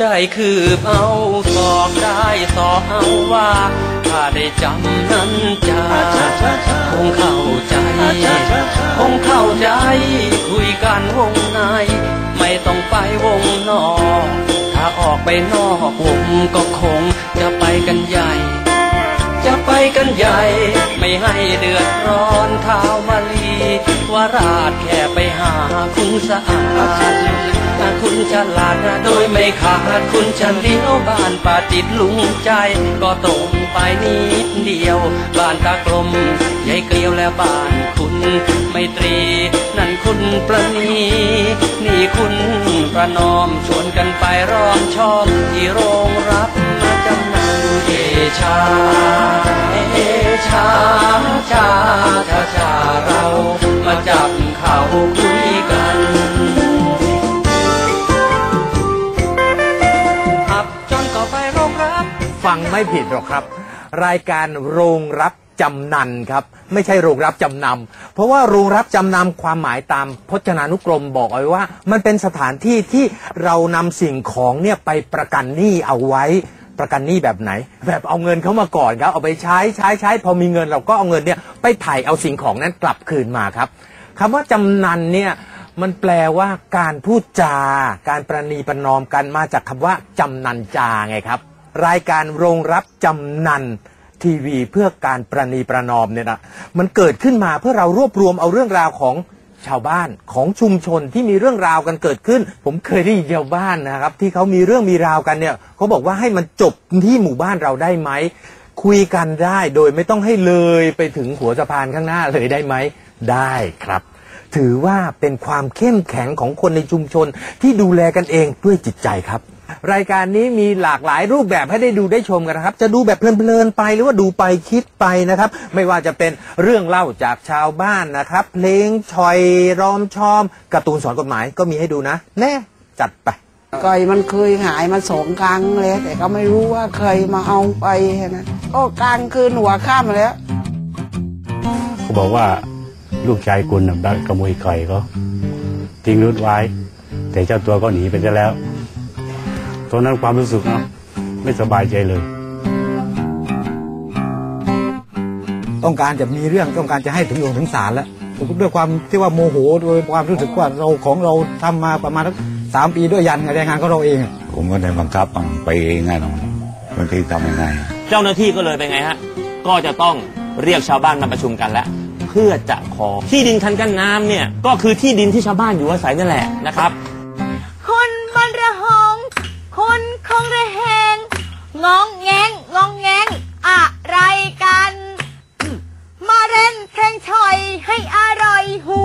ได้คืบเอาสอกได้สอกเอาว่า ถ้าได้จำนั้นจะคงเข้าใจ คงเข้าใจ คุยกันวงใน ไม่ต้องไปวงนอก ถ้าออกไปนอกวงก็คงจะไปกันใหญ่ จะไปกันใหญ่ ไม่ให้เดือดร้อนเท้ามาลีวาราชแค่ไปหาคุณสะอาด คุณฉลาดโดยไม่ขาดคุณจะเลี้ยวบ้านป่าติดลุงใจ ก็ตรงไปนิดเดียว บ้านตากลมยายเกลียวและบ้านคุณไม่ตรี นั่นคุณประนีนี่คุณประนอมชวนกันไปร้อมชอบที่โรงรับมาจำนำเอชาเอชาชาชาชาเรามาจับเขาคุยกัน ไม่ผิดหรอกครับ รายการโรงรับจำนันครับ ไม่ใช่โรงรับจำนำเพราะว่าโรงรับจำนำความหมายตามพจนานุกรมบอกเอาไว้ว่า มันเป็นสถานที่ที่เรานำสิ่งของเนี่ยไปประกันหนี้เอาไว้ประกันหนี้แบบไหน แบบเอาเงินเขามาก่อนครับเอาไปใช้ใช้ใช้พอมีเงินเราก็เอาเงินเนี่ยไปถ่ายเอาสิ่งของนั้นกลับคืนมาครับคำว่าจำนันเนี่ยมันแปลว่าการพูดจา การประนีประนอมกันมาจากคำว่าจำนันจาไงครับ รายการโรงรับจำนันทีวีเพื่อการประนีประนอมเนี่ยนะมันเกิดขึ้นมาเพื่อเรารวบรวมเอาเรื่องราวของชาวบ้านของชุมชนที่มีเรื่องราวกันเกิดขึ้น ผมเคยได้ยินชาวบ้านนะครับ ที่เขามีเรื่องมีราวกันเนี่ยเขาบอกว่าให้มันจบที่หมู่บ้านเราได้ไหมคุยกันได้โดยไม่ต้องให้เลยไปถึงหัวสะพานข้างหน้าเลยได้ไหมได้ครับ ถือว่าเป็นความเข้มแข็งของคนในชุมชนที่ดูแลกันเองด้วยจิตใจครับ รายการนี้มีหลากหลายรูปแบบให้ได้ดูได้ชมกันนะครับ จะดูแบบเพลินๆไปหรือว่าดูไปคิดไปนะครับ ไม่ว่าจะเป็นเรื่องเล่าจากชาวบ้านนะครับ เพลงชอยรอมชอมการ์ตูนสอนกฎหมายก็มีให้ดูนะ แน่จัดไปไก่มันเคยหายมาสองครั้งแล้วแต่ก็ไม่รู้ว่าเคยมาเอาไปนะก็กลางคืนหัวค่ำแล้วเขาบอกว่าลูกชายคุณน่ะดักขโมยไก่เขาทิ้งรถไว้ แต่เจ้าตัวก็หนีไปซะแล้ว ตอนนั้นความรู้สึกเนาะไม่สบายใจเลย ต้องการจะมีเรื่องต้องการจะให้ถึงลงถึงศาลแล้วด้วยความที่ว่าโมโหโดยความรู้สึกว่าเราของเราทำมาประมาณสักสามปีด้วยยันแรงงานของเราเอง ผมก็ได้บังคับอะไปเองไงเนาะบางทีทำยังไง เจ้าหน้าที่ก็เลยเป็นไงฮะ ก็จะต้องเรียกชาวบ้านมาประชุมกันแล้วเพื่อจะขอที่ดินคันกั้นน้ำเนี่ยก็คือที่ดินที่ชาวบ้านอยู่อาศัยนั่นแหละนะครับ งองแงงงองแงงอะไรกัน มาเล่นเพลงชอยให้อร่อยหู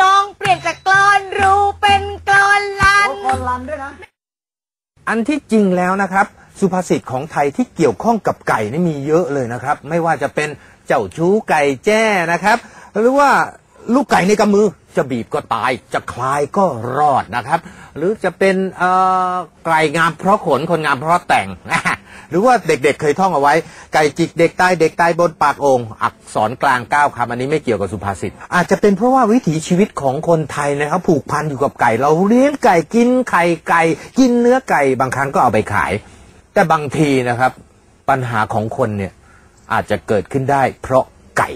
ลองเปลี่ยนจากกลอนรูเป็นกลอนลันอันที่จริงแล้วนะครับ สุภาษิตของไทยที่เกี่ยวข้องกับไก่นี่มีเยอะเลยนะครับ ไม่ว่าจะเป็นเจ้าชู้ไก่แจ้นะครับ หรือว่าลูกไก่ในกำมือ จะบีบก็ตาย จะคลายก็รอดนะครับ หรือจะเป็นไก่งามเพราะขนคนงามเพราะแต่ง หรือว่าเด็กๆเคยท่องเอาไว้ ไก่จิกเด็กตายเด็กตายบนปากองค์อักษรกลางก้าวคำอันนี้ไม่เกี่ยวกับสุภาษิต อาจจะเป็นเพราะว่าวิถีชีวิตของคนไทยนะครับผูกพันอยู่กับไก่ เราเลี้ยงไก่กินไข่ไก่ กินเนื้อไก่บางครั้งก็เอาไปขาย แต่บางทีนะครับ ปัญหาของคนเนี่ยอาจจะเกิดขึ้นได้เพราะไก่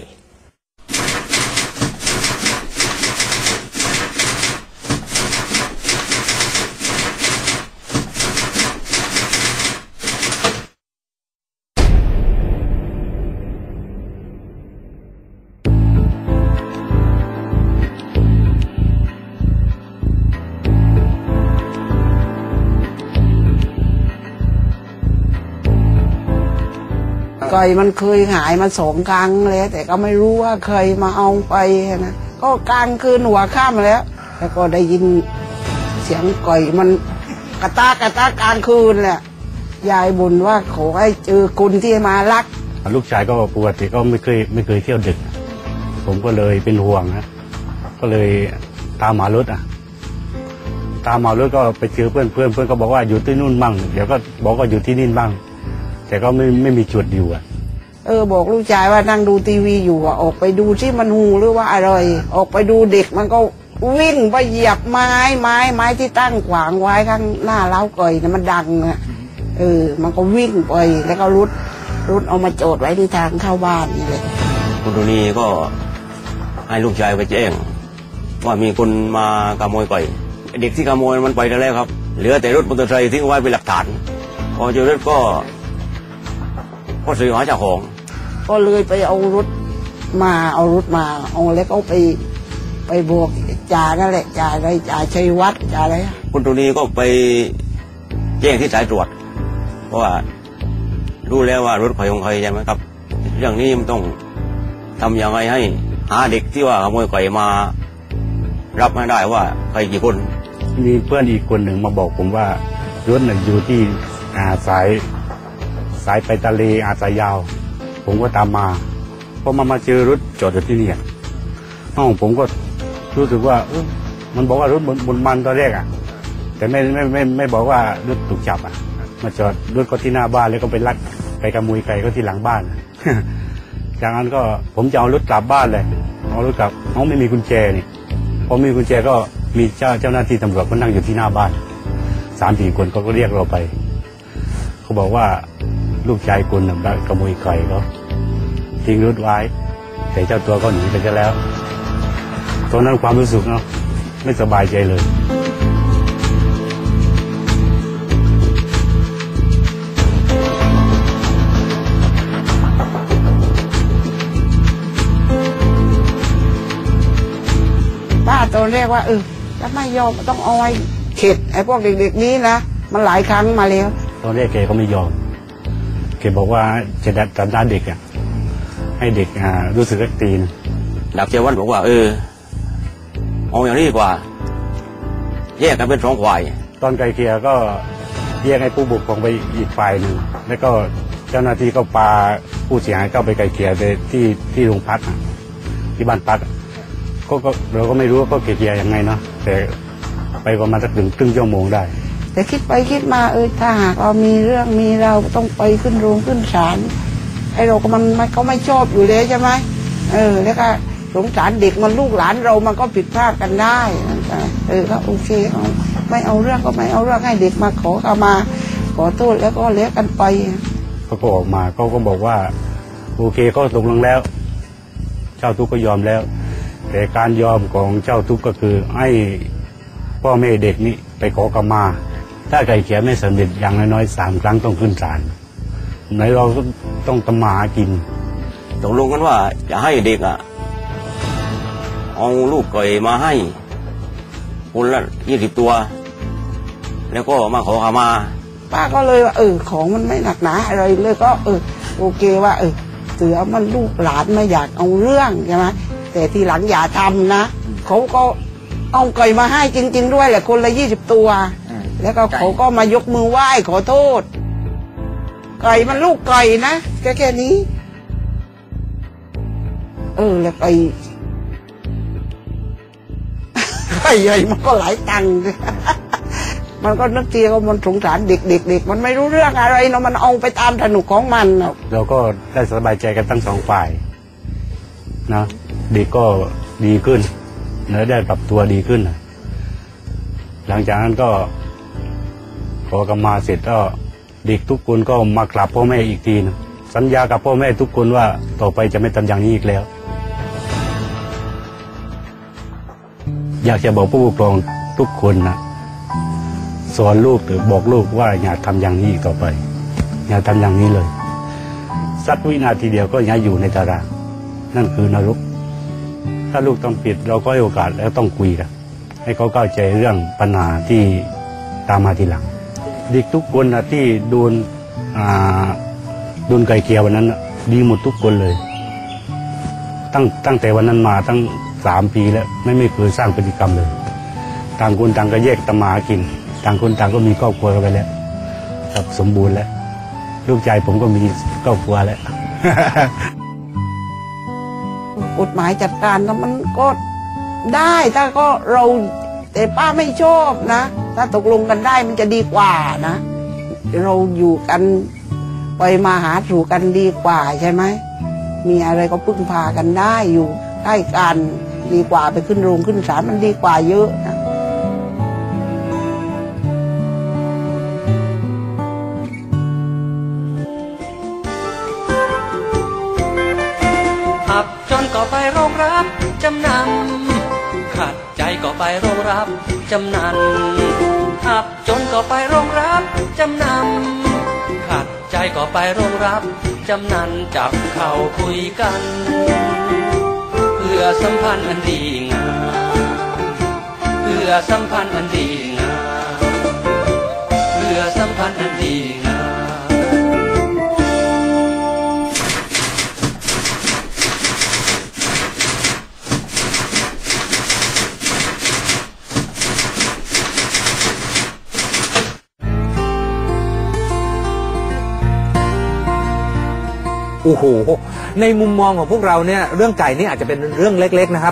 ไก่มันเคยหายมาสองครั้งแล้วแต่ก็ไม่รู้ว่าเคยมาเอาไปนะก็กลางคืนหัวค่ำแล้ว แล้วก็ได้ยินเสียงไก่มันกระตากกระตากกลางคืนแหละยายบ่นว่าขอให้เจอคนที่มารัก ลูกชายก็ปกติก็ไม่เคยไม่เคยเที่ยวดึก ผมก็เลยเป็นห่วงนะก็เลยตามหารถอะ ตามหารถก็ไปเจอเพื่อนเพื่อนเพื่อนก็บอกว่าอยู่ที่นู่นบ้างเดี๋ยวก็บอกว่าอยู่ที่นี่บ้าง แต่ก็ไม่ไม่มีจุดอยู่อะ เออบอกลูกชายว่านั่งดูทีวีอยู่อะออกไปดูที่มันหูหรือว่าอะไรออกไปดูเด็กมันก็วิ่งไปเหยียบไม้ไม้ไม้ที่ตั้งขวางไว้ข้างหน้าเล้าก่อยนะมันดังอะเออ มันก็วิ่งไปแล้วก็รุดรุดเอามาโจดไว้ที่ทางเข้าบ้านนี่เลยคุณตุนีก็ให้ลูกชายไปแจ้งว่ามีคนมาขโมยไก่เด็กที่ขโมยมันไปแล้วครับ เหลือแต่รถมอเตอร์ไซค์ทิ้งไว้เป็นหลักฐานพอเจอรถก็ ก็สืบหาเจ้าของ ก็เลยไปเอารถมาเอารถมาเอาแล้วก็ไปไปบวกจ่านั่นแหละจ่าอะไรจ่าชัยวัฒน์จ่าอะไรอะคุณตุนีก็ไปแจ้งที่สายตรวจ เพราะว่ารู้แล้วว่ารถใครของใครใช่ไหมครับ เรื่องนี้มันต้องทำยังไงให้ หาเด็กที่ว่าขโมยไก่มา รับไม่ได้ว่าใครกี่คน มีเพื่อนอีกคนหนึ่งมาบอกผมว่ารถน่ะอยู่ที่อ่าสาย สายไปทะเลอาสายยาว ผมก็ตามมาพอมามาเจอรถจอดอยู่ที่นี่ห้องผมก็รู้สึกว่ามันบอกว่ารถบนบนมันตอนแรกอะ แต่ไม่ไม่ไม่ไม่บอกว่ารถถูกจับอะ มาจอดรถก็ที่หน้าบ้านแล้วก็ไปลักไปขโมยไก่ก็ที่หลังบ้านจากนั้นก็ผมจะเอารถกลับบ้านเลยเอารถกลับเขาไม่มีกุญแจนี่พอมีกุญแจก็มีเจ้าเจ้าหน้าที่ตำรวจก็นั่งอยู่ที่หน้าบ้านสามสี่คนเขาก็เรียกเราไป เขาบอกว่า ลูกชายคุณน่ะขโมยไก่เขาทิ้งรถไว้ แต่เจ้าตัวก็หนีไปซะแล้วตอนนั้นความรู้สึกเนาะไม่สบายใจเลย ป้าตอนแรกว่าเออจะไม่ยอมต้องเอาไว้เข็ดไอ้พวกเด็กๆนี้นะ มันหลายครั้งมาแล้ว ตอนแรกแกก็ไม่ยอมแกบอกว่าจะดัดจัดด้านเด็กอะให้เด็กอ่ารู้สึกว่าตีนดับเจวันบอกว่า เออเอาอย่างนี้ดีกว่า แยกกันเป็นสองฝ่าย ตอนไกลเกลียก็แยกให้ผู้บุกครองไปอีกฝ่ายหนึ่งแล้วก็เจ้าหน้าที่ก็พาผู้เสียหายเข้าไปไกลเกลียไปที่ที่โรงพักอะที่บ้านพักอะก็ก็เราก็ไม่รู้ว่าก็ไกลเกลียยังไงเนาะแต่ไปประมาณสักถึงครึ่งชั่วโมงได้ แต่คิดไปคิดมาเออถ้าหากเรามีเรื่องมีเราต้องไปขึ้นโรงขึ้นศาลไอ้เราก็มันมันก็ไม่ชอบอยู่แล้วใช่ไหมเออ แล้วก็สงสารเด็กมันลูกหลานเรามันก็ผิดพลาดกันได้เออก็โอเคเอาไม่เอาเรื่องก็ไม่เอาเรื่องให้เด็กมาขอเข้ามา ขอโทษแล้วก็เลี้ยกันไปเขาก็ออกมาเขาก็บอกว่า โอเคก็ตกลงแล้ว เจ้าทุกข์ก็ยอมแล้ว แต่การยอมของเจ้าทุกขก็คือให้พ่อแม่เด็กนี่ไปขอกรรมา ถ้าไก่เขียไม่สำเร็จอย่างน้อยๆสามครั้งต้องขึ้นศาลไหนเราก็ต้องทำมาหากินตกลงกันว่าจะให้เด็กอะเอาลูกไก่มาให้คนละยี่สิบตัว แล้วก็มาขอขมา ป้าก็เลยว่าเออ ของมันไม่หนักหนาอะไรเลยก็เออ โอเคว่า เออ เสือมันลูกหลานไม่อยากเอาเรื่องใช่ไหมแต่ทีหลังอย่าทำนะเขาก็เอาไก่มาให้จริง ๆ ด้วยแหละคนละยี่สิบตัว แล้วก็เขาก็มายกมือไหว้ขอโทษ ไก่มันลูกไก่นะแค่แค่นี้ เออแล้วไก่ไก่ใหญ่มันก็หลายตังค์มันก็นึกทีว่ามันสงสารเด็กๆเด็กมันไม่รู้เรื่องอะไรเนาะมันเอาไปตามสนุกของมันน่ะเราก็ได้สบายใจกันทั้งสองฝ่ายนะเด็กก็ดีขึ้นและได้ปรับตัวดีขึ้นนะหลังจากนั้นก็ข อกรรมาเสร็จก็เด็กทุกคนก็มากราบพ่อแม่อีกทีนะสัญญากับพ่อแม่ทุกคนว่าต่อไปจะไม่ทำอย่างนี้อีกแล้ว อยากจะบอกผู้ปกครองทุกคนนะสอนลูกหรือบอกลูกว่าอย่าทำอย่างนี้อีกต่อไป อย่าทำอย่างนี้เลยสักวินาทีเดียวก็ย่ายอยู่ในตารางนั่นคือนรก ถ้าลูกต้องผิดเราก็ให้โอกาสแล้วต้องคุยกันให้เขาเข้าใจเรื่องปัญหาที่ตามมาทีหลัง เด็กทุกคนนะที่โดนโดนไก่เกลียวันนั้นดีหมดทุกคนเลย ตั้งตั้งแต่วันนั้นมาตั้งสามปีแล้วไม่ไม่เคยสร้างพฤติกรรมเลย ต่างคนต่างก็แยกตำมากิน ต่างคนต่างก็มีครอบครัวกันไปแล้วครับสมบูรณ์แล้ว ลูกชายผมก็มีครอบครัวแล้วกฎหมายจัดการก็มันก็ได้ถ้าก็เราแต่ป้าไม่ชอบนะ ถ้าตกลงกันได้มันจะดีกว่านะ เราอยู่กันไปมาหาสู่กันดีกว่าใช่ไหม มีอะไรก็พึ่งพากันได้อยู่ใกล้กันดีกว่าไปขึ้นโรงขึ้นศาลมันดีกว่าเยอะนะ ก็ไปโรงรับจำนันขับจนก็ไปโรงรับจำนำขัดใจก็ไปโรงรับจำนันจับเข่าคุยกัน เพื่อสัมพันธ์อันดีงามเพื่อสัมพันธ์อันดีงามเพื่อสัมพันธ์อันดีงาม โอ้โห ในมุมมองของพวกเราเนี่ยเรื่องไก่นี่อาจจะเป็นเรื่องเล็ก ๆ นะครับ